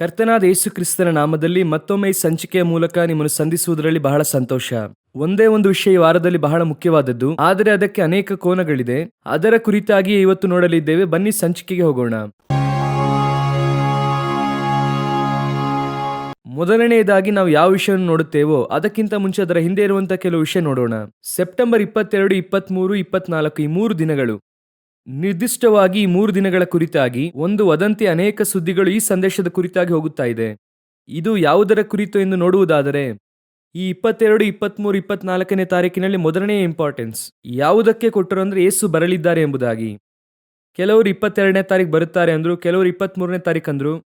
ಕರ್ತನಾದ ಯೇಸು ಕ್ರಿಸ್ತನ ನಾಮದಲ್ಲಿ ಮತ್ತೊಮ್ಮೆ ಈ ಸಂಚಿಕೆಯ ಮೂಲಕ ನಿಮ್ಮನ್ನು ಸಂಧಿಸುವುದರಲ್ಲಿ ಬಹಳ ಸಂತೋಷ. ಒಂದೇ ಒಂದು ವಿಷಯ ಈ ವಾರದಲ್ಲಿ ಬಹಳ ಮುಖ್ಯವಾದದ್ದು. ಆದರೆ ಅದಕ್ಕೆ ಅನೇಕ ಕೋನಗಳಿದೆ. ಅದರ ಕುರಿತಾಗಿ ಇವತ್ತು ನೋಡಲಿದ್ದೇವೆ. ಬನ್ನಿ ಸಂಚಿಕೆಗೆ ಹೋಗೋಣ. ಮೊದಲನೆಯದಾಗಿ ನಾವು ಯಾವ ವಿಷಯವನ್ನು ನೋಡುತ್ತೇವೋ ಅದಕ್ಕಿಂತ ಮುಂಚೆ ಅದರ ಹಿಂದೆ ಇರುವಂತಹ ಕೆಲವು ವಿಷಯ ನೋಡೋಣ. ಸೆಪ್ಟೆಂಬರ್ ಇಪ್ಪತ್ತೆರಡು, ಇಪ್ಪತ್ಮೂರು, ಇಪ್ಪತ್ನಾಲ್ಕು ಈ ಮೂರು ದಿನಗಳು. ನಿರ್ದಿಷ್ಟವಾಗಿ ಮೂರು ದಿನಗಳ ಕುರಿತಾಗಿ ಒಂದು ವದಂತಿ ಅನೇಕ ಸುದ್ದಿಗಳು ಈ ಸಂದೇಶದ ಕುರಿತಾಗಿ ಹೋಗುತ್ತಾ ಇದೆ. ಇದು ಯಾವುದರ ಕುರಿತು ಎಂದು ನೋಡುವುದಾದರೆ, ಈ ಇಪ್ಪತ್ತೆರಡು ಇಪ್ಪತ್ತ್ಮೂರು ಇಪ್ಪತ್ನಾಲ್ಕನೇ ತಾರೀಕಿನಲ್ಲಿ ಮೊದಲನೇ ಇಂಪಾರ್ಟೆನ್ಸ್ ಯಾವುದಕ್ಕೆ ಕೊಟ್ಟರು ಅಂದರೆ ಏಸು ಬರಲಿದ್ದಾರೆ ಎಂಬುದಾಗಿ. ಕೆಲವರು ಇಪ್ಪತ್ತೆರಡನೇ ತಾರೀಕು ಬರುತ್ತಾರೆ ಅಂದರು, ಕೆಲವರು ಇಪ್ಪತ್ತ್ಮೂರನೇ ತಾರೀಕು ಅಂದರು,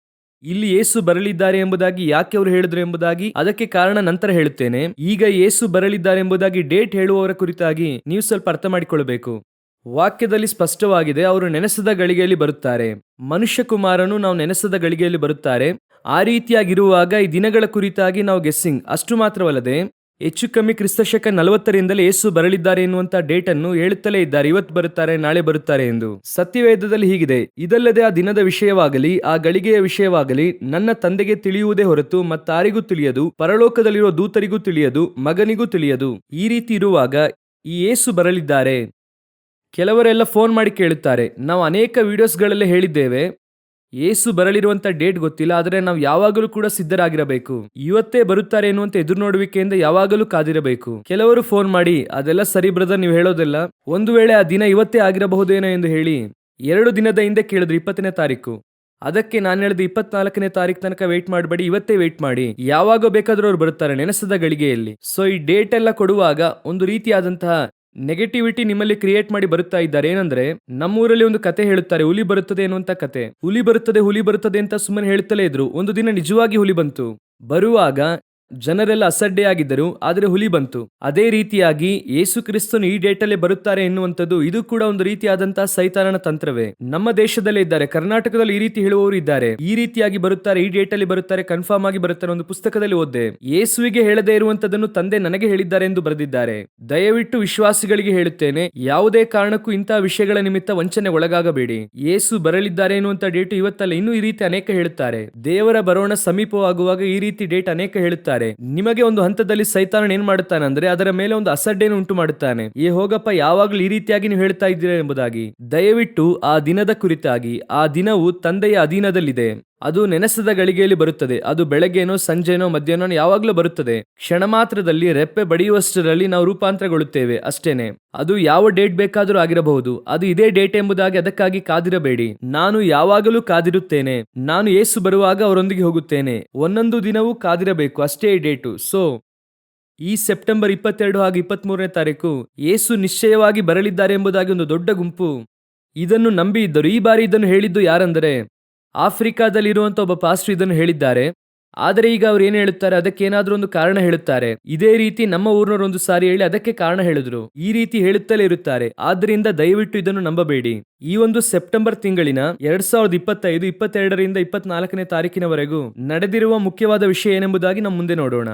ಇಲ್ಲಿ ಏಸು ಬರಲಿದ್ದಾರೆ ಎಂಬುದಾಗಿ ಯಾಕೆ ಅವರು ಹೇಳಿದ್ರು ಎಂಬುದಾಗಿ ಅದಕ್ಕೆ ಕಾರಣ ನಂತರ ಹೇಳುತ್ತೇನೆ. ಈಗ ಏಸು ಬರಲಿದ್ದಾರೆ ಎಂಬುದಾಗಿ ಡೇಟ್ ಹೇಳುವವರ ಕುರಿತಾಗಿ ನೀವು ಸ್ವಲ್ಪ ಅರ್ಥ ಮಾಡಿಕೊಳ್ಳಬೇಕು ವಾಕ್ಯದಲ್ಲಿ ಸ್ಪಷ್ಟವಾಗಿದೆ, ಅವರು ನೆನೆಸದ ಗಳಿಗೆಯಲ್ಲಿ ಬರುತ್ತಾರೆ. ಮನುಷ್ಯ ಕುಮಾರನು ನಾವು ನೆನೆಸದ ಗಳಿಗೆಯಲ್ಲಿ ಬರುತ್ತಾರೆ. ಆ ರೀತಿಯಾಗಿರುವಾಗ ಈ ದಿನಗಳ ಕುರಿತಾಗಿ ನಾವು ಗೆಸ್ಸಿಂಗ್. ಅಷ್ಟು ಮಾತ್ರವಲ್ಲದೆ, ಹೆಚ್ಚು ಕಮ್ಮಿ ಕ್ರಿಸ್ತಶಕ ನಲವತ್ತರಿಂದಲೇ ಏಸು ಬರಲಿದ್ದಾರೆ ಎನ್ನುವಂತ ಡೇಟ್ ಅನ್ನು ಹೇಳುತ್ತಲೇ ಇದ್ದಾರೆ. ಇವತ್ತು ಬರುತ್ತಾರೆ, ನಾಳೆ ಬರುತ್ತಾರೆ ಎಂದು. ಸತ್ಯವೇದದಲ್ಲಿ ಹೀಗಿದೆ, ಇದಲ್ಲದೆ ಆ ದಿನದ ವಿಷಯವಾಗಲಿ, ಆ ಗಳಿಗೆಯ ವಿಷಯವಾಗಲಿ, ನನ್ನ ತಂದೆಗೆ ತಿಳಿಯುವುದೇ ಹೊರತು ಮತ್ತಾರಿಗೂ ತಿಳಿಯದು, ಪರಲೋಕದಲ್ಲಿರುವ ದೂತರಿಗೂ ತಿಳಿಯದು, ಮಗನಿಗೂ ತಿಳಿಯದು. ಈ ರೀತಿ ಇರುವಾಗ ಈ ಏಸು ಬರಲಿದ್ದಾರೆ. ಕೆಲವರೆಲ್ಲ ಫೋನ್ ಮಾಡಿ ಕೇಳುತ್ತಾರೆ. ನಾವು ಅನೇಕ ವಿಡಿಯೋಸ್ಗಳಲ್ಲೇ ಹೇಳಿದ್ದೇವೆ. ಏಸು ಬರಲಿರುವಂತ ಡೇಟ್ ಗೊತ್ತಿಲ್ಲ, ಆದರೆ ನಾವು ಯಾವಾಗಲೂ ಕೂಡ ಸಿದ್ಧರಾಗಿರಬೇಕು. ಇವತ್ತೇ ಬರುತ್ತಾರೆ ಎನ್ನುವಂತ ಎದುರು ನೋಡುವಿಕೆಯಿಂದ ಯಾವಾಗಲೂ ಕಾದಿರಬೇಕು. ಕೆಲವರು ಫೋನ್ ಮಾಡಿ, ಅದೆಲ್ಲ ಸರಿ ಬ್ರದರ್, ನೀವು ಹೇಳೋದಿಲ್ಲ. ಒಂದು ವೇಳೆ ಆ ದಿನ ಇವತ್ತೇ ಆಗಿರಬಹುದೇನೋ ಎಂದು ಹೇಳಿ, ಎರಡು ದಿನದ ಹಿಂದೆ ಕೇಳಿದ್ರು ಇಪ್ಪತ್ತನೇ ತಾರೀಕು. ಅದಕ್ಕೆ ನಾನು ಹೇಳಿದ ಇಪ್ಪತ್ನಾಲ್ಕನೇ ತಾರೀಕು ತನಕ ವೆಯ್ಟ್ ಮಾಡಬೇಡಿ, ಇವತ್ತೇ ವೇಟ್ ಮಾಡಿ. ಯಾವಾಗ ಬೇಕಾದರೂ ಅವ್ರು ಬರುತ್ತಾರೆ ನೆನೆಸದ ಗಳಿಗೆಯಲ್ಲಿ. ಸೊ ಈ ಡೇಟ್ ಎಲ್ಲ ಕೊಡುವಾಗ ಒಂದು ರೀತಿಯಾದಂತಹ ನೆಗೆಟಿವಿಟಿ ನಿಮ್ಮಲ್ಲಿ ಕ್ರಿಯೇಟ್ ಮಾಡಿ ಬರುತ್ತಾ ಇದ್ದಾರೆ ಏನಂದ್ರೆ, ನಮ್ಮೂರಲ್ಲಿ ಒಂದು ಕತೆ ಹೇಳುತ್ತಾರೆ, ಹುಲಿ ಬರುತ್ತದೆ ಅನ್ನುವಂತ ಕತೆ. ಹುಲಿ ಬರುತ್ತದೆ ಹುಲಿ ಬರುತ್ತದೆ ಅಂತ ಸುಮ್ಮನೆ ಹೇಳ್ತಲೇ ಇದ್ರು. ಒಂದು ದಿನ ನಿಜವಾಗಿ ಹುಲಿ ಬಂತು. ಬರುವಾಗ ಜನರೆಲ್ಲ ಅಸಡ್ಡೆಯಾಗಿದ್ದರು, ಆದರೆ ಹುಲಿ ಬಂತು. ಅದೇ ರೀತಿಯಾಗಿ ಯೇಸು ಕ್ರಿಸ್ತನು ಈ ಡೇಟಲ್ಲೇ ಬರುತ್ತಾರೆ ಎನ್ನುವಂಥದ್ದು ಇದು ಕೂಡ ಒಂದು ರೀತಿಯಾದಂತಹ ಸೈತಾನನ ತಂತ್ರವೇ. ನಮ್ಮ ದೇಶದಲ್ಲೇ ಇದ್ದಾರೆ, ಕರ್ನಾಟಕದಲ್ಲಿ ಈ ರೀತಿ ಹೇಳುವವರು ಇದ್ದಾರೆ. ಈ ರೀತಿಯಾಗಿ ಬರುತ್ತಾರೆ, ಈ ಡೇಟಲ್ಲಿ ಬರುತ್ತಾರೆ, ಕನ್ಫರ್ಮ್ ಆಗಿ ಬರುತ್ತಾರೆ ಒಂದು ಪುಸ್ತಕದಲ್ಲಿ ಓದ್ದೆ. ಯೇಸುವಿಗೆ ಹೇಳದೇ ಇರುವಂತದನ್ನು ತಂದೆ ನನಗೆ ಹೇಳಿದ್ದಾರೆ ಎಂದು ಬರೆದಿದ್ದಾರೆ. ದಯವಿಟ್ಟು ವಿಶ್ವಾಸಿಗಳಿಗೆ ಹೇಳುತ್ತೇನೆ, ಯಾವುದೇ ಕಾರಣಕ್ಕೂ ಇಂತಹ ವಿಷಯಗಳ ನಿಮಿತ್ತ ವಂಚನೆ ಒಳಗಾಗಬೇಡಿ. ಯೇಸು ಬರಲಿದ್ದಾರೆ ಎನ್ನುವಂತ ಡೇಟ್ ಇವತ್ತಲ್ಲ, ಇನ್ನೂ ಈ ರೀತಿ ಅನೇಕ ಹೇಳುತ್ತಾರೆ. ದೇವರ ಬರೋಣ ಸಮೀಪವಾಗುವಾಗ ಈ ರೀತಿ ಡೇಟ್ ಅನೇಕ ಹೇಳುತ್ತಾರೆ. ನಿಮಗೆ ಒಂದು ಹಂತದಲ್ಲಿ ಸೈತಾನ ಏನ್ ಮಾಡುತ್ತಾನೆ ಅಂದ್ರೆ ಅದರ ಮೇಲೆ ಒಂದು ಅಸಡ್ಡೆಯನ್ನು ಉಂಟು ಮಾಡುತ್ತಾನೆ ಏ ಹೋಗಪ್ಪ, ಯಾವಾಗಲೂ ಈ ರೀತಿಯಾಗಿ ನೀವು ಹೇಳ್ತಾ ಇದ್ದೀರಾ ಎಂಬುದಾಗಿ. ದಯವಿಟ್ಟು ಆ ದಿನದ ಕುರಿತಾಗಿ, ಆ ದಿನವು ತಂದೆಯ ಅಧೀನದಲ್ಲಿದೆ. ಅದು ನೆನೆಸದ ಗಳಿಗೆಯಲ್ಲಿ ಬರುತ್ತದೆ, ಅದು ಬೆಳಗ್ಗೆನೋ ಸಂಜೆನೋ ಮಧ್ಯಾಹ್ನ ಯಾವಾಗಲೂ ಬರುತ್ತದೆ. ಕ್ಷಣ ಮಾತ್ರದಲ್ಲಿ ರೆಪ್ಪೆ ಬಡಿಯುವಷ್ಟರಲ್ಲಿ ನಾವು ರೂಪಾಂತರಗೊಳ್ಳುತ್ತೇವೆ, ಅಷ್ಟೇನೆ. ಅದು ಯಾವ ಡೇಟ್ ಬೇಕಾದರೂ ಆಗಿರಬಹುದು, ಅದು ಇದೇ ಡೇಟ್ ಎಂಬುದಾಗಿ ಅದಕ್ಕಾಗಿ ಕಾದಿರಬೇಡಿ. ನಾನು ಯಾವಾಗಲೂ ಕಾದಿರುತ್ತೇನೆ, ನಾನು ಏಸು ಬರುವಾಗ ಅವರೊಂದಿಗೆ ಹೋಗುತ್ತೇನೆ, ಒಂದೊಂದು ದಿನವೂ ಕಾದಿರಬೇಕು, ಅಷ್ಟೇ ಡೇಟು. ಸೊ, ಈ ಸೆಪ್ಟೆಂಬರ್ ಇಪ್ಪತ್ತೆರಡು ಹಾಗೂ ಇಪ್ಪತ್ಮೂರನೇ ತಾರೀಕು ಏಸು ನಿಶ್ಚಯವಾಗಿ ಬರಲಿದ್ದಾರೆ ಎಂಬುದಾಗಿ ಒಂದು ದೊಡ್ಡ ಗುಂಪು ಇದನ್ನು ನಂಬಿ ಇದ್ದರು ಈ ಬಾರಿ ಇದನ್ನು ಹೇಳಿದ್ದು ಯಾರೆಂದರೆ ಆಫ್ರಿಕಾದಲ್ಲಿರುವಂತ ಒಬ್ಬ ಪಾಸ್ಟರ್ ಇದನ್ನು ಹೇಳಿದ್ದಾರೆ. ಆದರೆ ಈಗ ಅವ್ರು ಏನು ಹೇಳುತ್ತಾರೆ? ಅದಕ್ಕೆ ಏನಾದರೂ ಒಂದು ಕಾರಣ ಹೇಳುತ್ತಾರೆ. ಇದೇ ರೀತಿ ನಮ್ಮ ಊರಿನವರು ಒಂದು ಸಾರಿ ಹೇಳಿ ಅದಕ್ಕೆ ಕಾರಣ ಹೇಳಿದ್ರು. ಈ ರೀತಿ ಹೇಳುತ್ತಲೇ ಇರುತ್ತಾರೆ. ಆದ್ರಿಂದ ದಯವಿಟ್ಟು ಇದನ್ನು ನಂಬಬೇಡಿ. ಈ ಒಂದು ಸೆಪ್ಟೆಂಬರ್ ತಿಂಗಳಿನ ಎರಡ್ ಸಾವಿರದ ಇಪ್ಪತ್ತೈದು, ಇಪ್ಪತ್ತೆರಡರಿಂದ ಇಪ್ಪತ್ನಾಲ್ಕನೇ ತಾರೀಕಿನವರೆಗೂ ನಡೆದಿರುವ ಮುಖ್ಯವಾದ ವಿಷಯ ಏನೆಂಬುದಾಗಿ ನಮ್ಮ ಮುಂದೆ ನೋಡೋಣ.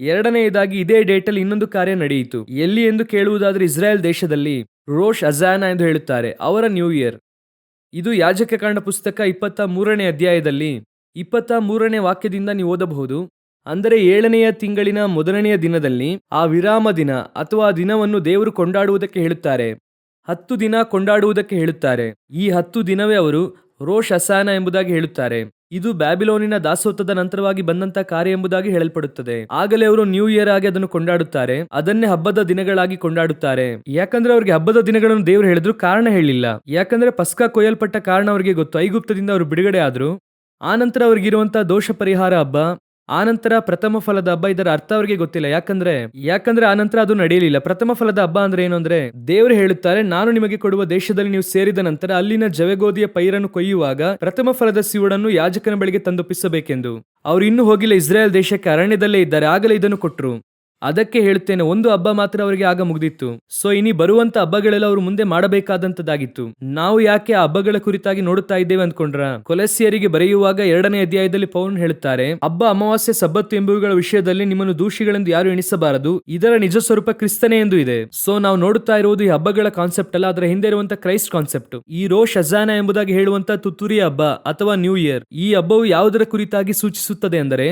ಎರಡನೆಯದಾಗಿ ಇದೇ ಡೇಟಲ್ಲಿ ಇನ್ನೊಂದು ಕಾರ್ಯ ನಡೆಯಿತು. ಎಲ್ಲಿ ಎಂದು ಕೇಳುವುದಾದರೆ ಇಸ್ರಾಯೇಲ್ ದೇಶದಲ್ಲಿ ರೋಷ್ ಅಜಾನ ಎಂದು ಹೇಳುತ್ತಾರೆ. ಅವರ ನ್ಯೂ ಇಯರ್. ಇದು ಯಾಜಕ ಕಾಂಡ ಪುಸ್ತಕ ಇಪ್ಪತ್ತ ಮೂರನೇ ಅಧ್ಯಾಯದಲ್ಲಿ ಇಪ್ಪತ್ತ ಮೂರನೇ ವಾಕ್ಯದಿಂದ ನೀವು ಓದಬಹುದು. ಅಂದರೆ ಏಳನೆಯ ತಿಂಗಳಿನ ಮೊದಲನೆಯ ದಿನದಲ್ಲಿ ಆ ವಿರಾಮ ದಿನ ಅಥವಾ ದಿನವನ್ನು ದೇವರು ಕೊಂಡಾಡುವುದಕ್ಕೆ ಹೇಳುತ್ತಾರೆ. ಹತ್ತು ದಿನ ಕೊಂಡಾಡುವುದಕ್ಕೆ ಹೇಳುತ್ತಾರೆ. ಈ ಹತ್ತು ದಿನವೇ ಅವರು ರೋಷ್ ಅಸಾನ ಎಂಬುದಾಗಿ ಹೇಳುತ್ತಾರೆ. ಇದು ಬ್ಯಾಬಿಲೋನಿನ ದಾಸೋತ್ವದ ನಂತರವಾಗಿ ಬಂದಂತ ಕಾರ್ಯ ಎಂಬುದಾಗಿ ಹೇಳಲ್ಪಡುತ್ತದೆ. ಆಗಲೇ ಅವರು ನ್ಯೂ ಇಯರ್ ಆಗಿ ಅದನ್ನು ಕೊಂಡಾಡುತ್ತಾರೆ. ಅದನ್ನೇ ಹಬ್ಬದ ದಿನಗಳಾಗಿ ಕೊಂಡಾಡುತ್ತಾರೆ. ಯಾಕಂದ್ರೆ ಅವ್ರಿಗೆ ಹಬ್ಬದ ದಿನಗಳನ್ನು ದೇವರು ಹೇಳಿದ್ರು ಕಾರಣ ಹೇಳಿಲ್ಲ. ಯಾಕಂದ್ರೆ ಪಸ್ಕ ಕೊಯ್ಯಲ್ಪಟ್ಟ ಕಾರಣ ಅವರಿಗೆ ಗೊತ್ತು. ಐಗುಪ್ತದಿಂದ ಅವರು ಬಿಡುಗಡೆ ಆದ್ರು. ಆ ನಂತರ ಅವ್ರಿಗಿರುವಂತಹ ದೋಷ ಪರಿಹಾರ ಹಬ್ಬ ಆನಂತರ ಪ್ರಥಮ ಫಲದ ಹಬ್ಬ ಇದರ ಅರ್ಥ ಅವರಿಗೆ ಗೊತ್ತಿಲ್ಲ. ಯಾಕಂದ್ರೆ ಯಾಕಂದ್ರೆ ಆನಂತರ ಅದು ನಡೆಯಲಿಲ್ಲ. ಪ್ರಥಮ ಫಲದ ಹಬ್ಬ ಅಂದ್ರೆ ಏನು ಅಂದ್ರೆ, ದೇವರು ಹೇಳುತ್ತಾರೆ, ನಾನು ನಿಮಗೆ ಕೊಡುವ ದೇಶದಲ್ಲಿ ನೀವು ಸೇರಿದ ನಂತರ ಅಲ್ಲಿನ ಜವೆಗೋದಿಯ ಪೈರನ್ನು ಕೊಯ್ಯುವಾಗ ಪ್ರಥಮ ಫಲದ ಸಿವುಡನ್ನು ಯಾಜಕನ ಬಳಿಗೆ ತಂದೊಪ್ಪಿಸಬೇಕೆಂದು. ಅವರು ಇನ್ನೂ ಹೋಗಿಲ್ಲ ಇಸ್ರೇಲ್ ದೇಶಕ್ಕೆ ಅರಣ್ಯದಲ್ಲೇ ಇದ್ದಾರೆ, ಆಗಲೇ ಇದನ್ನು ಕೊಟ್ರು. ಅದಕ್ಕೆ ಹೇಳುತ್ತೇನೆ, ಒಂದು ಹಬ್ಬ ಮಾತ್ರ ಅವರಿಗೆ ಆಗ ಮುಗಿದಿತ್ತು. ಸೊ ಇನಿ ಬರುವಂತ ಹಬ್ಬಗಳೆಲ್ಲ ಅವರು ಮುಂದೆ ಮಾಡಬೇಕಾದಂತದಾಗಿತ್ತು ನಾವು ಯಾಕೆ ಆ ಹಬ್ಬಗಳ ಕುರಿತಾಗಿ ನೋಡುತ್ತಾ ಇದ್ದೇವೆ ಅಂದ್ಕೊಂಡ್ರ? ಕೊಲೆಸಿಯರಿಗೆ ಬರೆಯುವಾಗ ಎರಡನೇ ಅಧ್ಯಾಯದಲ್ಲಿ ಪೌನ್ ಹೇಳುತ್ತಾರೆ, ಹಬ್ಬ ಅಮಾವಾಸ್ಯೆ ಸಬ್ಬತ್ತು ಎಂಬುವುಗಳ ವಿಷಯದಲ್ಲಿ ನಿಮ್ಮನ್ನು ದೂಷಿಗಳೆಂದು ಯಾರು ಎಣಿಸಬಾರದು. ಇದರ ನಿಜ ಸ್ವರೂಪ ಕ್ರಿಸ್ತನೇ ಎಂದು ಇದೆ. ಸೊ ನಾವು ನೋಡುತ್ತಾ ಇರುವುದು ಈ ಹಬ್ಬಗಳ ಕಾನ್ಸೆಪ್ಟ್ ಅಲ್ಲ, ಅದರ ಹಿಂದೆ ಇರುವಂತಹ ಕ್ರೈಸ್ಟ್ ಕಾನ್ಸೆಪ್ಟ್ ಈ ರೋ ಶಜಾನ ಎಂಬುದಾಗಿ ಹೇಳುವಂತಹ ತುತ್ತೂರಿ ಹಬ್ಬ ಅಥವಾ ನ್ಯೂ ಇಯರ್ ಈ ಹಬ್ಬವು ಯಾವುದರ ಕುರಿತಾಗಿ ಸೂಚಿಸುತ್ತದೆ ಅಂದರೆ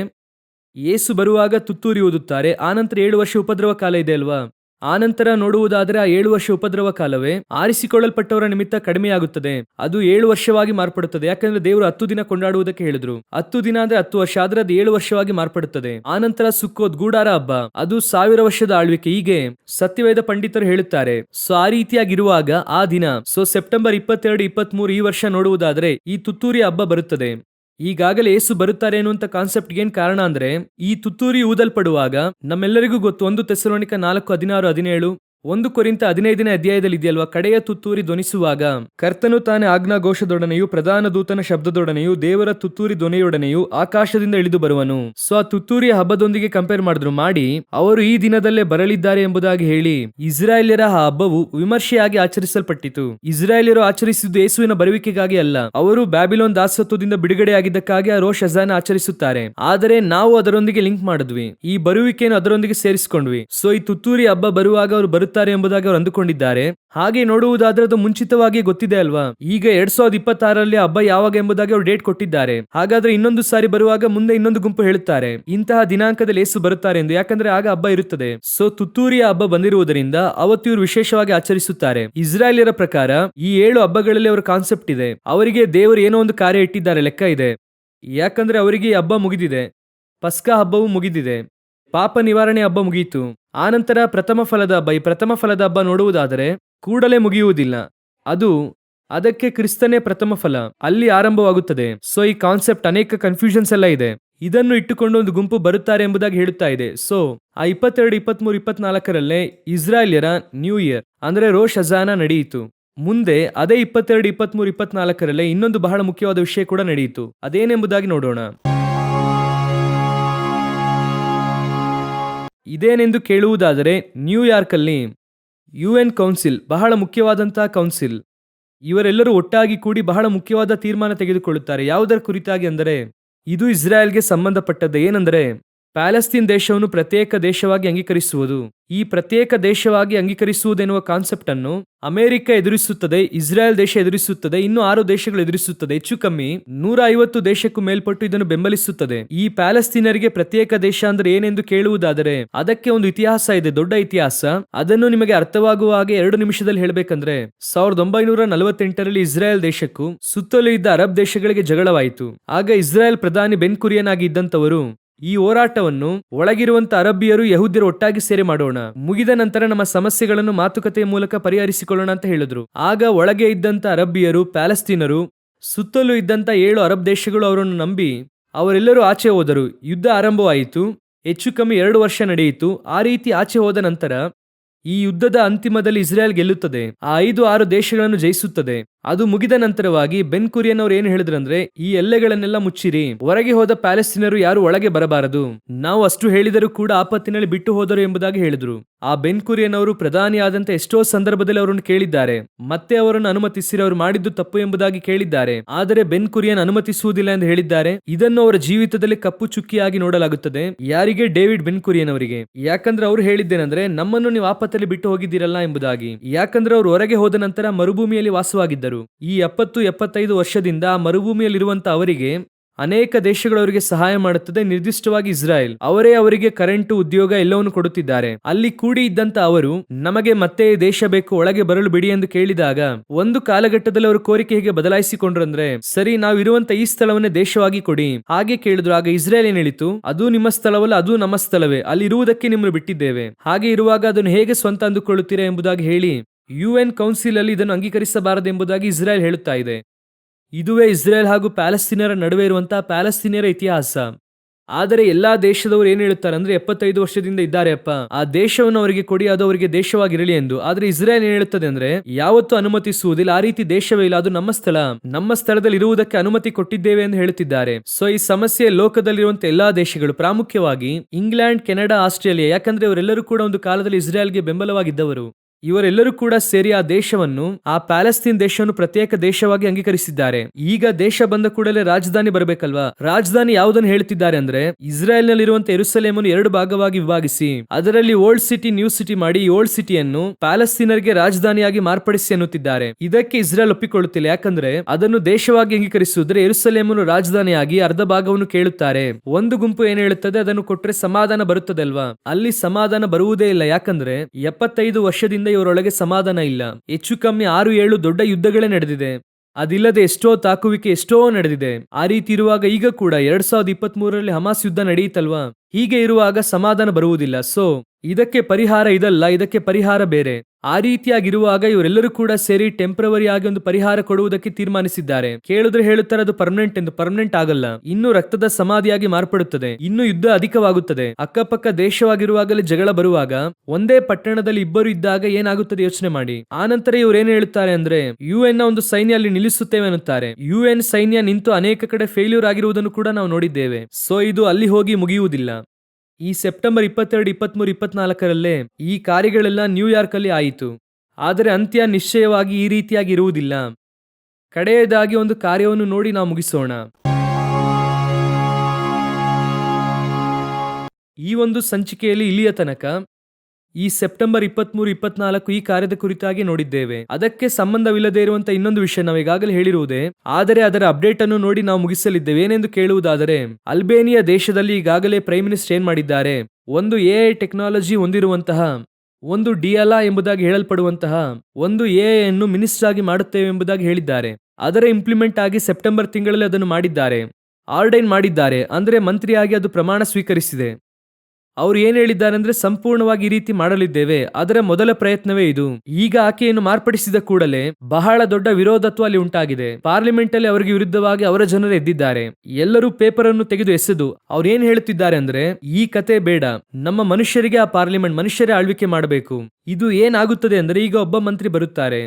ಯೇಸು ಬರುವಾಗ ತುತ್ತೂರಿ ಓದುತ್ತಾರೆ. ಆನಂತರ ಏಳು ವರ್ಷ ಉಪದ್ರವ ಕಾಲ ಇದೆ ಅಲ್ವಾ? ಆನಂತರ ನೋಡುವುದಾದರೆ ಆ ಏಳು ವರ್ಷ ಉಪದ್ರವ ಕಾಲವೇ ಆರಿಸಿಕೊಳ್ಳಲ್ಪಟ್ಟವರ ನಿಮಿತ್ತ ಕಡಿಮೆಯಾಗುತ್ತದೆ ಅದು ಏಳು ವರ್ಷವಾಗಿ ಮಾರ್ಪಡುತ್ತದೆ. ಯಾಕಂದ್ರೆ ದೇವರು ಹತ್ತು ದಿನ ಕೊಂಡಾಡುವುದಕ್ಕೆ ಹೇಳಿದ್ರು. ಹತ್ತು ದಿನ ಅಂದ್ರೆ ಹತ್ತು ವರ್ಷ. ಆದ್ರೆ ಅದು ಏಳು ವರ್ಷವಾಗಿ ಮಾರ್ಪಡುತ್ತದೆ. ಆನಂತರ ಸುಕ್ಕೋದ್ ಗೂಡಾರ ಹಬ್ಬ. ಅದು ಸಾವಿರ ವರ್ಷದ ಆಳ್ವಿಕೆ. ಹೀಗೆ ಸತ್ಯವೇದ ಪಂಡಿತರು ಹೇಳುತ್ತಾರೆ. ಸೊ, ಆ ರೀತಿಯಾಗಿರುವಾಗ ಆ ದಿನ. ಸೊ, ಸೆಪ್ಟೆಂಬರ್ ಇಪ್ಪತ್ತೆರಡು ಇಪ್ಪತ್ತ್ ಈ ವರ್ಷ ನೋಡುವುದಾದ್ರೆ ಈ ತುತ್ತೂರಿ ಹಬ್ಬ ಬರುತ್ತದೆ. ಈಗಾಗಲೇ ಏಸು ಬರುತ್ತಾರೆ ಅನ್ನುವಂತ ಕಾನ್ಸೆಪ್ಟ್ ಏನ್ ಕಾರಣ ಅಂದ್ರೆ, ಈ ತುತ್ತೂರಿ ಊದಲ್ಪಡುವಾಗ ನಮ್ಮೆಲ್ಲರಿಗೂ ಗೊತ್ತು, ಒಂದು ತೆಸರೋಣಿಕ ನಾಲ್ಕು ಹದಿನಾರು ಹದಿನೇಳು ಒಂದು ಕೊರಿಂತ ಹದಿನೈದನೇ ಅಧ್ಯಾಯದಲ್ಲಿ ಇದೆಯಲ್ವಾ ಕಡೆಯ ತುತ್ತೂರಿ ಧ್ವನಿಸುವಾಗ ಕರ್ತನು ತಾನೇ ಆಜ್ಞಾಘೋಷದೊಡನೆಯೂ ಪ್ರಧಾನ ದೂತನ ಶಬ್ದದೊಡನೆಯೂ ದೇವರ ತುತ್ತೂರಿ ಧ್ವನಿಯೊಡನೆಯೂ ಆಕಾಶದಿಂದ ಇಳಿದು ಬರುವನು. ಸೊ ಆ ತುತ್ತೂರಿಯ ಹಬ್ಬದೊಂದಿಗೆ ಕಂಪೇರ್ ಮಾಡಿದ್ರು, ಮಾಡಿ ಅವರು ಈ ದಿನದಲ್ಲೇ ಬರಲಿದ್ದಾರೆ ಎಂಬುದಾಗಿ ಹೇಳಿ ಇಸ್ರಾಯೇಲ್ಯರ ಆ ಹಬ್ಬವು ವಿಮರ್ಶೆಯಾಗಿ ಆಚರಿಸಲ್ಪಟ್ಟಿತು. ಇಸ್ರಾಯೇಲ್ಯರು ಆಚರಿಸಿದ್ದು ಯೇಸುವಿನ ಬರುವಿಕೆಗಾಗಿ ಅಲ್ಲ, ಅವರು ಬ್ಯಾಬಿಲೋನ್ ದಾಸತ್ವದಿಂದ ಬಿಡುಗಡೆಯಾಗಿದ್ದಕ್ಕಾಗಿ ಆ ರೋಷ್ ಆಚರಿಸುತ್ತಾರೆ. ಆದರೆ ನಾವು ಅದರೊಂದಿಗೆ ಲಿಂಕ್ ಮಾಡಿದ್ವಿ. ಈ ಬರುವಿಕೆಯನ್ನು ಅದರೊಂದಿಗೆ ಸೇರಿಸಿಕೊಂಡ್ವಿ. ಸೊ ಈ ತುತ್ತೂರಿ ಹಬ್ಬ ಬರುವಾಗ ಅವರು ಬರುತ್ತಾರೆ ಎಂಬುದಾಗಿ ಅವರು ಅಂದುಕೊಂಡಿದ್ದಾರೆ. ಹಾಗೆ ನೋಡುವುದಾದ್ರೆ ಅದು ಮುಂಚಿತವಾಗಿ ಗೊತ್ತಿದೆ ಅಲ್ವಾ? ಈಗ ಎರಡ್ ಸಾವಿರದ ಇಪ್ಪತ್ತಾರರಲ್ಲಿ ಹಬ್ಬ ಯಾವಾಗ ಎಂಬುದಾಗಿ ಅವರು ಡೇಟ್ ಕೊಟ್ಟಿದ್ದಾರೆ. ಹಾಗಾದ್ರೆ ಇನ್ನೊಂದು ಸಾರಿ ಬರುವಾಗ ಮುಂದೆ ಇನ್ನೊಂದು ಗುಂಪು ಹೇಳುತ್ತಾರೆ. ಇಂತಹ ದಿನಾಂಕದಲ್ಲಿ ಏಸು ಬರುತ್ತಾರೆ ಎಂದು, ಯಾಕಂದ್ರೆ ಆಗ ಹಬ್ಬ ಇರುತ್ತದೆ. ಸೊ, ತುತ್ತೂರಿಯ ಹಬ್ಬ ಬಂದಿರುವುದರಿಂದ ಅವತ್ತು ಇವರು ವಿಶೇಷವಾಗಿ ಆಚರಿಸುತ್ತಾರೆ. ಇಸ್ರಾಯೇಲಿಯರ ಪ್ರಕಾರ ಈ ಏಳು ಹಬ್ಬಗಳಲ್ಲಿ ಅವರ ಕಾನ್ಸೆಪ್ಟ್ ಇದೆ. ಅವರಿಗೆ ದೇವರು ಏನೋ ಒಂದು ಕಾರ್ಯ ಇಟ್ಟಿದ್ದಾರೆ, ಲೆಕ್ಕ ಇದೆ. ಯಾಕಂದ್ರೆ ಅವರಿಗೆ ಈ ಹಬ್ಬ ಮುಗಿದಿದೆ. ಪಸ್ಕಾ ಹಬ್ಬವು ಮುಗಿದಿದೆ. ಪಾಪ ನಿವಾರಣೆ ಹಬ್ಬ ಮುಗಿಯಿತು ಆನಂತರ ಪ್ರಥಮ ಫಲದ ಹಬ್ಬ, ಈ ಪ್ರಥಮ ಫಲದ ಹಬ್ಬ ನೋಡುವುದಾದರೆ ಕೂಡಲೇ ಮುಗಿಯುವುದಿಲ್ಲ. ಅದು ಅದಕ್ಕೆ ಕ್ರಿಸ್ತನೇ ಪ್ರಥಮ ಫಲ. ಅಲ್ಲಿ ಆರಂಭವಾಗುತ್ತದೆ. ಸೊ ಈ ಕಾನ್ಸೆಪ್ಟ್ ಅನೇಕ ಕನ್ಫ್ಯೂಷನ್ಸ್ ಎಲ್ಲ ಇದೆ. ಇದನ್ನು ಇಟ್ಟುಕೊಂಡು ಒಂದು ಗುಂಪು ಬರುತ್ತಾರೆ ಎಂಬುದಾಗಿ ಹೇಳುತ್ತಾ ಇದೆ. ಸೊ ಆ ಇಪ್ಪತ್ತೆರಡು ಇಪ್ಪತ್ಮೂರು ಇಪ್ಪತ್ನಾಲ್ಕರಲ್ಲೇ ಇಸ್ರಾಯೇಲ್ಯರ ನ್ಯೂ ಇಯರ್ ಅಂದ್ರೆ ರೋಷ್ ಅಜಾನ ನಡೆಯಿತು. ಮುಂದೆ ಅದೇ ಇಪ್ಪತ್ತೆರಡು ಇಪ್ಪತ್ಮೂರು ಇಪ್ಪತ್ನಾಲ್ಕರಲ್ಲೇ ಇನ್ನೊಂದು ಬಹಳ ಮುಖ್ಯವಾದ ವಿಷಯ ಕೂಡ ನಡೆಯಿತು. ಅದೇನೆಂಬುದಾಗಿ ನೋಡೋಣ. ಇದೇನೆಂದು ಕೇಳುವುದಾದರೆ ನ್ಯೂಯಾರ್ಕಲ್ಲಿ ಯು ಎನ್ ಕೌನ್ಸಿಲ್ ಬಹಳ ಮುಖ್ಯವಾದಂಥ ಕೌನ್ಸಿಲ್. ಇವರೆಲ್ಲರೂ ಒಟ್ಟಾಗಿ ಕೂಡಿ ಬಹಳ ಮುಖ್ಯವಾದ ತೀರ್ಮಾನ ತೆಗೆದುಕೊಳ್ಳುತ್ತಾರೆ. ಯಾವುದರ ಕುರಿತಾಗಿ ಅಂದರೆ, ಇದು ಇಸ್ರಾಯೇಲ್ಗೆ ಸಂಬಂಧಪಟ್ಟದ್ದು. ಏನೆಂದರೆ ಪ್ಯಾಲೆಸ್ತೀನ್ ದೇಶವನ್ನು ಪ್ರತ್ಯೇಕ ದೇಶವಾಗಿ ಅಂಗೀಕರಿಸುವುದು. ಈ ಪ್ರತ್ಯೇಕ ದೇಶವಾಗಿ ಅಂಗೀಕರಿಸುವುದೆನ್ನುವ ಕಾನ್ಸೆಪ್ಟ್ ಅನ್ನು ಅಮೆರಿಕ ಎದುರಿಸುತ್ತದೆ, ಇಸ್ರಾಯೇಲ್ ದೇಶ ಎದುರಿಸುತ್ತದೆ, ಇನ್ನು ಆರು ದೇಶಗಳು ಎದುರಿಸುತ್ತದೆ, ಹೆಚ್ಚು ಕಮ್ಮಿ ನೂರ ಐವತ್ತು ದೇಶಕ್ಕೂ ಮೇಲ್ಪಟ್ಟು ಇದನ್ನು ಬೆಂಬಲಿಸುತ್ತದೆ. ಈ ಪ್ಯಾಲೆಸ್ತೀನರಿಗೆ ಪ್ರತ್ಯೇಕ ದೇಶ ಅಂದ್ರೆ ಏನೆಂದು ಕೇಳುವುದಾದರೆ, ಅದಕ್ಕೆ ಒಂದು ಇತಿಹಾಸ ಇದೆ, ದೊಡ್ಡ ಇತಿಹಾಸ. ಅದನ್ನು ನಿಮಗೆ ಅರ್ಥವಾಗುವ ಹಾಗೆ ಎರಡು ನಿಮಿಷದಲ್ಲಿ ಹೇಳಬೇಕಂದ್ರೆ, ಸಾವಿರದ ಒಂಬೈನೂರ ನಲವತ್ತೆಂಟರಲ್ಲಿ ಇಸ್ರಾಯೇಲ್ ದೇಶಕ್ಕೂ ಸುತ್ತಲೂ ಇದ್ದ ಅರಬ್ ದೇಶಗಳಿಗೆ ಜಗಳವಾಯಿತು. ಆಗ ಇಸ್ರಾಯೇಲ್ ಪ್ರಧಾನಿ ಬೆನ್ ಕುರಿಯನ್ ಆಗಿ ಇದ್ದಂತವರು ಈ ಹೋರಾಟವನ್ನು ಒಳಗಿರುವಂತ ಅರಬ್ಬಿಯರು ಯಹೂದ್ಯರು ಒಟ್ಟಾಗಿ ಸೇರಿ ಮಾಡೋಣ. ಮುಗಿದ ನಂತರ ನಮ್ಮ ಸಮಸ್ಯೆಗಳನ್ನು ಮಾತುಕತೆಯ ಮೂಲಕ ಪರಿಹರಿಸಿಕೊಳ್ಳೋಣ ಅಂತ ಹೇಳಿದ್ರು. ಆಗ ಒಳಗೆ ಇದ್ದಂತ ಅರಬ್ಬಿಯರು, ಪ್ಯಾಲೆಸ್ತೀನರು, ಸುತ್ತಲೂ ಇದ್ದಂತ ಏಳು ಅರಬ್ ದೇಶಗಳು ಅವರನ್ನು ನಂಬಿ ಅವರೆಲ್ಲರೂ ಆಚೆ ಹೋದರು. ಯುದ್ಧ ಆರಂಭವಾಯಿತು. ಹೆಚ್ಚು ಕಮ್ಮಿ ಎರಡು ವರ್ಷ ನಡೆಯಿತು. ಆ ರೀತಿ ಆಚೆ ಹೋದ ನಂತರ ಈ ಯುದ್ಧದ ಅಂತಿಮದಲ್ಲಿ ಇಸ್ರೇಲ್ ಗೆಲ್ಲುತ್ತದೆ. ಆ ಐದು ಆರು ದೇಶಗಳನ್ನು ಜಯಿಸುತ್ತದೆ. ಅದು ಮುಗಿದ ನಂತರವಾಗಿ ಬೆನ್ ಕುರಿಯನ್ ಅವ್ರು ಏನು ಹೇಳಿದ್ರಂದ್ರೆ, ಈ ಎಲ್ಲೆಗಳನ್ನೆಲ್ಲ ಮುಚ್ಚಿರಿ. ಹೊರಗೆ ಹೋದ ಪ್ಯಾಲೆಸ್ತೀನರು ಯಾರು ಒಳಗೆ ಬರಬಾರದು. ನಾವು ಅಷ್ಟು ಹೇಳಿದರೂ ಕೂಡ ಆಪತ್ತಿನಲ್ಲಿ ಬಿಟ್ಟು ಹೋದರು ಎಂಬುದಾಗಿ ಹೇಳಿದ್ರು. ಆ ಬೆನ್ ಕುರಿಯನ್ ಅವರು ಪ್ರಧಾನಿಯಾದಂತ ಎಷ್ಟೋ ಸಂದರ್ಭದಲ್ಲಿ ಅವರನ್ನು ಕೇಳಿದ್ದಾರೆ. ಮತ್ತೆ ಅವರನ್ನು ಅನುಮತಿಸಿರಿ, ಅವರು ಮಾಡಿದ್ದು ತಪ್ಪು ಎಂಬುದಾಗಿ ಕೇಳಿದ್ದಾರೆ. ಆದರೆ ಬೆನ್ ಕುರಿಯನ್ ಅನುಮತಿಸುವುದಿಲ್ಲ ಎಂದು ಹೇಳಿದ್ದಾರೆ. ಇದನ್ನು ಅವರ ಜೀವಿತದಲ್ಲಿ ಕಪ್ಪು ಚುಕ್ಕಿಯಾಗಿ ನೋಡಲಾಗುತ್ತದೆ. ಯಾರಿಗೆ? ಡೇವಿಡ್ ಬೆನ್ ಕುರಿಯನ್ ಅವರಿಗೆ ಯಾಕಂದ್ರೆ ಅವರು ಹೇಳಿದ್ದೇನೆಂದ್ರೆ, ನಮ್ಮನ್ನು ನೀವು ಆಪತ್ತಲ್ಲಿ ಬಿಟ್ಟು ಹೋಗಿದ್ದೀರಲ್ಲ ಎಂಬುದಾಗಿ. ಯಾಕಂದ್ರೆ ಅವರು ಹೊರಗೆ ಹೋದ ನಂತರ ಮರುಭೂಮಿಯಲ್ಲಿ ವಾಸವಾಗಿದ್ದರು. ಈ ಎಪ್ಪತ್ತು ಎಪ್ಪತ್ತೈದು ವರ್ಷದಿಂದ ಮರುಭೂಮಿಯಲ್ಲಿರುವಂತ ಅವರಿಗೆ ಅನೇಕ ದೇಶಗಳವರಿಗೆ ಸಹಾಯ ಮಾಡುತ್ತದೆ. ನಿರ್ದಿಷ್ಟವಾಗಿ ಇಸ್ರಾಯೇಲ್ ಅವರೇ ಅವರಿಗೆ ಕರೆಂಟ್, ಉದ್ಯೋಗ ಎಲ್ಲವನ್ನು ಕೊಡುತ್ತಿದ್ದಾರೆ. ಅಲ್ಲಿ ಕೂಡಿ ಇದ್ದಂತ ಅವರು, ನಮಗೆ ಮತ್ತೆ ದೇಶ ಬೇಕು, ಒಳಗೆ ಬರಲು ಬಿಡಿ ಎಂದು ಕೇಳಿದಾಗ, ಒಂದು ಕಾಲಘಟ್ಟದಲ್ಲಿ ಅವರು ಕೋರಿಕೆ ಹೇಗೆ ಬದಲಾಯಿಸಿಕೊಂಡ್ರಂದ್ರೆ ಸರಿ, ನಾವು ಇರುವಂತ ಈ ಸ್ಥಳವನ್ನೇ ದೇಶವಾಗಿ ಕೊಡಿ ಹಾಗೆ ಕೇಳಿದ್ರು. ಆಗ ಇಸ್ರೇಲ್ ಏನ್ ಹೇಳಿತು ಅದು ನಿಮ್ಮ ಸ್ಥಳವಲ್ಲ, ಅದು ನಮ್ಮ ಸ್ಥಳವೇ. ಅಲ್ಲಿ ಇರುವುದಕ್ಕೆ ನಿಮ್ಮನ್ನು ಬಿಟ್ಟಿದ್ದೇವೆ. ಹಾಗೆ ಇರುವಾಗ ಅದನ್ನು ಹೇಗೆ ಸ್ವಂತ ಅಂದುಕೊಳ್ಳುತ್ತೀರಾ ಎಂಬುದಾಗಿ ಹೇಳಿ ಯು ಎನ್ ಕೌನ್ಸಿಲ್ ಅಲ್ಲಿ ಇದನ್ನು ಅಂಗೀಕರಿಸಬಾರದು ಎಂಬುದಾಗಿ ಇಸ್ರೇಲ್ ಹೇಳುತ್ತಾ ಇದೆ. ಇದುವೇ ಇಸ್ರೇಲ್ ಹಾಗೂ ಪ್ಯಾಲೆಸ್ತೀನರ ನಡುವೆ ಇರುವಂತಹ ಪ್ಯಾಲೆಸ್ತೀನಿಯರ ಇತಿಹಾಸ. ಆದರೆ ಎಲ್ಲಾ ದೇಶದವರು ಏನು ಹೇಳುತ್ತಾರೆ ಅಂದ್ರೆ ಎಪ್ಪತ್ತೈದು ವರ್ಷದಿಂದ ಇದ್ದಾರೆ ಅಪ್ಪ. ಆ ದೇಶವನ್ನು ಅವರಿಗೆ ಕೊಡಿ, ಅದು ಅವರಿಗೆ ದೇಶವಾಗಿರಲಿ ಎಂದು. ಆದ್ರೆ ಇಸ್ರೇಲ್ ಏನ್ ಹೇಳುತ್ತದೆ ಅಂದ್ರೆ, ಯಾವತ್ತೂ ಅನುಮತಿಸುವುದಿಲ್ಲ, ಆ ರೀತಿ ದೇಶವೇ ಇಲ್ಲ, ಅದು ನಮ್ಮ ಸ್ಥಳ. ನಮ್ಮ ಸ್ಥಳದಲ್ಲಿ ಇರುವುದಕ್ಕೆ ಅನುಮತಿ ಕೊಟ್ಟಿದ್ದೇವೆ ಎಂದು ಹೇಳುತ್ತಿದ್ದಾರೆ. ಸೊ ಈ ಸಮಸ್ಯೆ ಲೋಕದಲ್ಲಿರುವಂತಹ ಎಲ್ಲಾ ದೇಶಗಳು, ಪ್ರಾಮುಖ್ಯವಾಗಿ ಇಂಗ್ಲೆಂಡ್, ಕೆನಡಾ, ಆಸ್ಟ್ರೇಲಿಯಾ, ಯಾಕಂದ್ರೆ ಇವರೆಲ್ಲರೂ ಕೂಡ ಒಂದು ಕಾಲದಲ್ಲಿ ಇಸ್ರೇಲ್ಗೆ ಬೆಂಬಲವಾಗಿದ್ದವರು. ಇವರೆಲ್ಲರೂ ಕೂಡ ಸೇರಿ ಆ ದೇಶವನ್ನು, ಆ ಪ್ಯಾಲೆಸ್ತೀನ್ ದೇಶವನ್ನು ಪ್ರತ್ಯೇಕ ದೇಶವಾಗಿ ಅಂಗೀಕರಿಸಿದ್ದಾರೆ. ಈಗ ದೇಶ ಬಂದ ಕೂಡಲೇ ರಾಜಧಾನಿ ಬರಬೇಕಲ್ವಾ? ರಾಜಧಾನಿ ಯಾವುದನ್ನು ಹೇಳ್ತಿದ್ದಾರೆ ಅಂದ್ರೆ ಇಸ್ರಾಯೇಲ್ ನಲ್ಲಿರುವಂತಹ ಎರುಸಲೇಮನ್ನು ಎರಡು ಭಾಗವಾಗಿ ವಿಭಾಗಿಸಿ, ಅದರಲ್ಲಿ ಓಲ್ಡ್ ಸಿಟಿ, ನ್ಯೂ ಸಿಟಿ ಮಾಡಿ ಓಲ್ಡ್ ಸಿಟಿಯನ್ನು ಪ್ಯಾಲೆಸ್ತೀನರ್ಗೆ ರಾಜಧಾನಿಯಾಗಿ ಮಾರ್ಪಡಿಸಿ ಅನ್ನುತ್ತಿದ್ದಾರೆ. ಇದಕ್ಕೆ ಇಸ್ರೇಲ್ ಒಪ್ಪಿಕೊಳ್ಳುತ್ತಿಲ್ಲ. ಯಾಕಂದ್ರೆ, ಅದನ್ನು ದೇಶವಾಗಿ ಅಂಗೀಕರಿಸುವುದ್ರೆ ಎರುಸಲೇಮನ್ನು ರಾಜಧಾನಿಯಾಗಿ ಅರ್ಧ ಭಾಗವನ್ನು ಕೇಳುತ್ತಾರೆ. ಒಂದು ಗುಂಪು ಏನ್ ಹೇಳುತ್ತದೆ, ಅದನ್ನು ಕೊಟ್ರೆ ಸಮಾಧಾನ ಬರುತ್ತದೆ ಅಲ್ವಾ ಅಲ್ಲಿ ಸಮಾಧಾನ ಬರುವುದೇ ಇಲ್ಲ. ಯಾಕಂದ್ರೆ, ಎಪ್ಪತ್ತೈದು ವರ್ಷದಿಂದ ಇವರೊಳಗೆ ಸಮಾಧಾನ ಇಲ್ಲ. ಹೆಚ್ಚು ಕಮ್ಮಿ ಆರು ಏಳು ದೊಡ್ಡ ಯುದ್ಧಗಳೇ ನಡೆದಿದೆ. ಅದಿಲ್ಲದೆ ಎಷ್ಟೋ ತಾಕುವಿಕೆ ಎಷ್ಟೋ ನಡೆದಿದೆ. ಆ ರೀತಿ ಇರುವಾಗ ಈಗ ಕೂಡ ಎರಡ್ ಸಾವಿರದ ಇಪ್ಪತ್ತ್ ಮೂರರಲ್ಲಿ ಹಮಾಸ್ ಯುದ್ಧ ನಡೆಯಿತಲ್ವಾ? ಹೀಗೆ ಇರುವಾಗ ಸಮಾಧಾನ ಬರುವುದಿಲ್ಲ. ಸೊ, ಇದಕ್ಕೆ ಪರಿಹಾರ ಇದಲ್ಲ, ಇದಕ್ಕೆ ಪರಿಹಾರ ಬೇರೆ. ಆ ರೀತಿಯಾಗಿರುವಾಗ ಇವರೆಲ್ಲರೂ ಕೂಡ ಸೇರಿ ಟೆಂಪ್ರವರಿ ಆಗಿ ಒಂದು ಪರಿಹಾರ ಕೊಡುವುದಕ್ಕೆ ತೀರ್ಮಾನಿಸಿದ್ದಾರೆ. ಕೇಳಿದ್ರೆ ಹೇಳುತ್ತಾರೆ ಅದು ಪರ್ಮನೆಂಟ್ ಎಂದು ಪರ್ಮನೆಂಟ್ ಆಗಲ್ಲ. ಇನ್ನು ರಕ್ತದ ಸಮಾಧಿಯಾಗಿ ಮಾರ್ಪಡುತ್ತದೆ. ಇನ್ನು ಯುದ್ಧ ಅಧಿಕವಾಗುತ್ತದೆ. ಅಕ್ಕಪಕ್ಕ ದೇಶವಾಗಿರುವಾಗಲೇ ಜಗಳ ಬರುವಾಗ ಒಂದೇ ಪಟ್ಟಣದಲ್ಲಿ ಇಬ್ಬರು ಇದ್ದಾಗ ಏನಾಗುತ್ತದೆ ಯೋಚನೆ ಮಾಡಿ. ಆನಂತರ ಏನ್ ಹೇಳುತ್ತಾರೆ ಅಂದ್ರೆ ಯು ಎನ್ನ ಒಂದು ಸೈನ್ಯ ಅಲ್ಲಿ ನಿಲ್ಲಿಸುತ್ತೇವೆ ಅನ್ನುತ್ತಾರೆ. ಯು ಎನ್ ಸೈನ್ಯ ನಿಂತು ಅನೇಕ ಕಡೆ ಫೇಲ್ಯೂರ್ ಆಗಿರುವುದನ್ನು ಕೂಡ ನಾವು ನೋಡಿದ್ದೇವೆ. ಸೊ ಇದು ಅಲ್ಲಿ ಹೋಗಿ ಮುಗಿಯುವುದಿಲ್ಲ. ಈ ಸೆಪ್ಟೆಂಬರ್ ಇಪ್ಪತ್ತೆರಡು, ಇಪ್ಪತ್ಮೂರು, ಇಪ್ಪತ್ನಾಲ್ಕರಲ್ಲೇ ಈ ಕಾರ್ಯಗಳೆಲ್ಲ ನ್ಯೂಯಾರ್ಕಲ್ಲಿ ಆಯಿತು. ಆದರೆ ಅಂತ್ಯ ನಿಶ್ಚಯವಾಗಿ ಈ ರೀತಿಯಾಗಿ ಇರುವುದಿಲ್ಲ. ಕಡೆಯದಾಗಿ ಒಂದು ಕಾರ್ಯವನ್ನು ನೋಡಿ ನಾವು ಮುಗಿಸೋಣ. ಈ ಒಂದು ಸಂಚಿಕೆಯಲ್ಲಿ ಇಲ್ಲಿಯ ತನಕ ಈ ಸೆಪ್ಟೆಂಬರ್ ಇಪ್ಪತ್ಮೂರು, ಇಪ್ಪತ್ನಾಲ್ಕು ಈ ಕಾರ್ಯದ ಕುರಿತಾಗಿ ನೋಡಿದ್ದೇವೆ. ಅದಕ್ಕೆ ಸಂಬಂಧವಿಲ್ಲದೆ ಇರುವಂತಹ ಇನ್ನೊಂದು ವಿಷಯ ನಾವು ಈಗಾಗಲೇ ಹೇಳಿರುವುದೇ, ಆದರೆ ಅದರ ಅಪ್ಡೇಟ್ ಅನ್ನು ನೋಡಿ ನಾವು ಮುಗಿಸಲಿದ್ದೇವೆ ಏನೆಂದು ಕೇಳುವುದಾದರೆ, ಅಲ್ಬೇನಿಯಾ ದೇಶದಲ್ಲಿ ಈಗಾಗಲೇ ಪ್ರೈಮ್ ಮಿನಿಸ್ಟರ್ ಏನ್ ಮಾಡಿದ್ದಾರೆ? ಒಂದು ಎ ಟೆಕ್ನಾಲಜಿ ಹೊಂದಿರುವಂತಹ, ಒಂದು ಡಿಎಲ್ ಎಂಬುದಾಗಿ ಹೇಳಲ್ಪಡುವಂತಹ, ಒಂದು ಎ ಅನ್ನು ಮಿನಿಸ್ಟರ್ ಆಗಿ ಮಾಡುತ್ತೇವೆ ಎಂಬುದಾಗಿ ಹೇಳಿದ್ದಾರೆ. ಅದರ ಇಂಪ್ಲಿಮೆಂಟ್ ಆಗಿ ಸೆಪ್ಟೆಂಬರ್ ತಿಂಗಳಲ್ಲಿ ಅದನ್ನು ಮಾಡಿದ್ದಾರೆ. ಆರ್ಡೈನ್ ಮಾಡಿದ್ದಾರೆ. ಅಂದರೆ ಮಂತ್ರಿಯಾಗಿ ಅದು ಪ್ರಮಾಣ ಸ್ವೀಕರಿಸಿದೆ. ಅವ್ರು ಏನ್ ಹೇಳಿದ್ದಾರೆ ಅಂದ್ರೆ ಸಂಪೂರ್ಣವಾಗಿ ಈ ರೀತಿ ಮಾಡಲಿದ್ದೇವೆ. ಅದರ ಮೊದಲ ಪ್ರಯತ್ನವೇ ಇದು. ಈಗ ಆಕೆಯನ್ನು ಮಾರ್ಪಡಿಸಿದ ಕೂಡಲೇ ಬಹಳ ದೊಡ್ಡ ವಿರೋಧತ್ವ ಅಲ್ಲಿ ಉಂಟಾಗಿದೆ. ಪಾರ್ಲಿಮೆಂಟ್ ಅಲ್ಲಿ ಅವರಿಗೆ ವಿರುದ್ಧವಾಗಿ ಅವರ ಜನರು ಎದ್ದಿದ್ದಾರೆ. ಎಲ್ಲರೂ ಪೇಪರ್ ಅನ್ನು ತೆಗೆದು ಎಸೆದು ಅವ್ರು ಏನ್ ಹೇಳುತ್ತಿದ್ದಾರೆ ಅಂದ್ರೆ, ಈ ಕತೆ ಬೇಡ. ನಮ್ಮ ಮನುಷ್ಯರಿಗೆ ಆ ಪಾರ್ಲಿಮೆಂಟ್ ಮನುಷ್ಯರೇ ಆಳ್ವಿಕೆ ಮಾಡಬೇಕು. ಇದು ಏನಾಗುತ್ತದೆ ಅಂದ್ರೆ ಈಗ ಒಬ್ಬ ಮಂತ್ರಿ ಬರುತ್ತಾರೆ.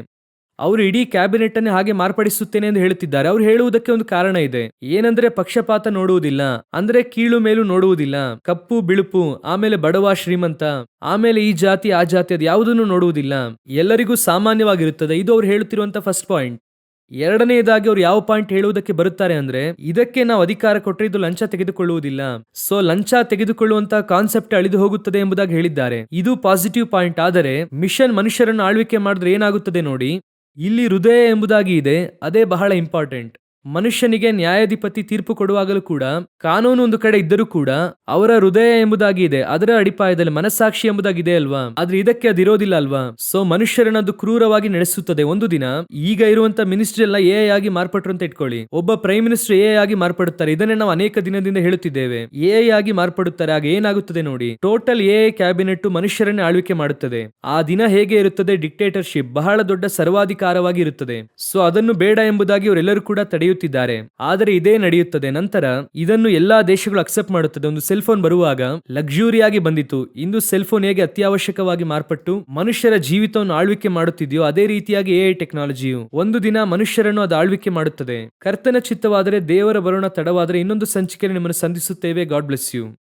ಅವರು ಇಡೀ ಕ್ಯಾಬಿನೆಟ್ ಅನ್ನೇ ಹಾಗೆ ಮಾರ್ಪಡಿಸುತ್ತೇನೆ ಎಂದು ಹೇಳುತ್ತಿದ್ದಾರೆ. ಅವ್ರು ಹೇಳುವುದಕ್ಕೆ ಒಂದು ಕಾರಣ ಇದೆ. ಏನಂದ್ರೆ ಪಕ್ಷಪಾತ ನೋಡುವುದಿಲ್ಲ. ಅಂದ್ರೆ ಕೀಳು ಮೇಲು ನೋಡುವುದಿಲ್ಲ. ಕಪ್ಪು, ಬಿಳುಪು, ಆಮೇಲೆ ಬಡವ, ಶ್ರೀಮಂತ, ಆಮೇಲೆ ಈ ಜಾತಿ, ಆ ಜಾತಿ, ಅದು ಯಾವುದನ್ನು ನೋಡುವುದಿಲ್ಲ. ಎಲ್ಲರಿಗೂ ಸಾಮಾನ್ಯವಾಗಿರುತ್ತದೆ. ಇದು ಅವ್ರು ಹೇಳುತ್ತಿರುವಂತಹ ಫಸ್ಟ್ ಪಾಯಿಂಟ್ ಎರಡನೆಯದಾಗಿ ಅವ್ರು ಯಾವ ಪಾಯಿಂಟ್ ಹೇಳುವುದಕ್ಕೆ ಬರುತ್ತಾರೆ ಅಂದ್ರೆ, ಇದಕ್ಕೆ ನಾವು ಅಧಿಕಾರ ಕೊಟ್ಟರೆ ಇದು ಲಂಚ ತೆಗೆದುಕೊಳ್ಳುವುದಿಲ್ಲ. ಸೊ ಲಂಚ ತೆಗೆದುಕೊಳ್ಳುವಂತ ಕಾನ್ಸೆಪ್ಟ್ ಅಳಿದು ಹೋಗುತ್ತದೆ ಎಂಬುದಾಗಿ ಹೇಳಿದ್ದಾರೆ. ಇದು ಪಾಸಿಟಿವ್ ಪಾಯಿಂಟ್ ಆದರೆ ಮಿಷನ್ ಮನುಷ್ಯರನ್ನು ಆಳ್ವಿಕೆ ಮಾಡಿದ್ರೆ ಏನಾಗುತ್ತದೆ ನೋಡಿ. ಇಲ್ಲಿ ಹೃದಯ ಎಂಬುದಾಗಿ ಇದೆ ಅದೇ ಬಹಳ ಇಂಪಾರ್ಟೆಂಟ್ ಮನುಷ್ಯನಿಗೆ ನ್ಯಾಯಾಧಿಪತಿ ತೀರ್ಪು ಕೊಡುವಾಗಲೂ ಕೂಡ, ಕಾನೂನು ಒಂದು ಕಡೆ ಇದ್ದರೂ ಕೂಡ ಅವರ ಹೃದಯ ಎಂಬುದಾಗಿ ಇದೆ, ಅದರ ಅಡಿಪಾಯದಲ್ಲಿ ಮನಸ್ಸಾಕ್ಷಿ ಎಂಬುದಾಗಿದೆ ಅಲ್ವಾ? ಆದ್ರೆ ಇದಕ್ಕೆ ಅದಿರೋದಿಲ್ಲ ಅಲ್ವಾ? ಸೊ ಮನುಷ್ಯರನ್ನದು ಕ್ರೂರವಾಗಿ ನಡೆಸುತ್ತದೆ. ಒಂದು ದಿನ ಈಗ ಇರುವಂತ ಮಿನಿಸ್ಟರ್ ಎಲ್ಲ ಎ ಆಗಿ ಮಾರ್ಪಟ್ರು ಅಂತ ಇಟ್ಕೊಳ್ಳಿ. ಒಬ್ಬ ಪ್ರೈಮ್ ಮಿನಿಸ್ಟರ್ ಎ ಆಗಿ ಮಾರ್ಪಡುತ್ತಾರೆ. ಇದನ್ನೇ ನಾವು ಅನೇಕ ದಿನದಿಂದ ಹೇಳುತ್ತಿದ್ದೇವೆ. ಎ ಆಗಿ ಮಾರ್ಪಡುತ್ತಾರೆ. ಆಗ ಏನಾಗುತ್ತದೆ ನೋಡಿ? ಟೋಟಲ್ ಎ ಕ್ಯಾಬಿನೆಟ್ ಮನುಷ್ಯರನ್ನೇ ಆಳ್ವಿಕೆ ಮಾಡುತ್ತದೆ. ಆ ದಿನ ಹೇಗೆ ಇರುತ್ತದೆ? ಡಿಕ್ಟೇಟರ್ಶಿಪ್ ಬಹಳ ದೊಡ್ಡ ಸರ್ವಾಧಿಕಾರವಾಗಿ ಇರುತ್ತದೆ. ಸೊ ಅದನ್ನು ಬೇಡ ಎಂಬುದಾಗಿ ಅವರೆಲ್ಲರೂ ಕೂಡ ತಡೆಯುತ್ತಿದ್ದಾರೆ ಆದರೆ ಇದೇ ನಡೆಯುತ್ತದೆ. ನಂತರ ಇದನ್ನು ಎಲ್ಲಾ ದೇಶಗಳು ಅಕ್ಸೆಪ್ಟ್ ಮಾಡುತ್ತದೆ. ಒಂದು ಸೆಲ್ ಫೋನ್ ಬರುವಾಗ ಲಕ್ಸುರಿಯಾಗಿ ಬಂದಿತ್ತು ಇಂದು ಸೆಲ್ ಫೋನ್ ಹೇಗೆ ಅತ್ಯವಶ್ಯಕವಾಗಿ ಮಾರ್ಪಟ್ಟು ಮನುಷ್ಯರ ಜೀವಿತವನ್ನು ಆಳ್ವಿಕೆ ಮಾಡುತ್ತಿದೆಯೋ ಅದೇ ರೀತಿಯಾಗಿ ಎಐ ಟೆಕ್ನಾಲಜಿಯು ಒಂದು ದಿನ ಮನುಷ್ಯರನ್ನು ಅದು ಆಳ್ವಿಕೆ ಮಾಡುತ್ತದೆ. ಕರ್ತನ ಚಿತ್ತವಾದರೆ ದೇವರ ಬರೋಣ ತಡವಾದರೆ ಇನ್ನೊಂದು ಸಂಚಿಕೆಯಲ್ಲಿ ನಿಮ್ಮನ್ನು ಸಂಧಿಸುತ್ತೇವೆ. God bless you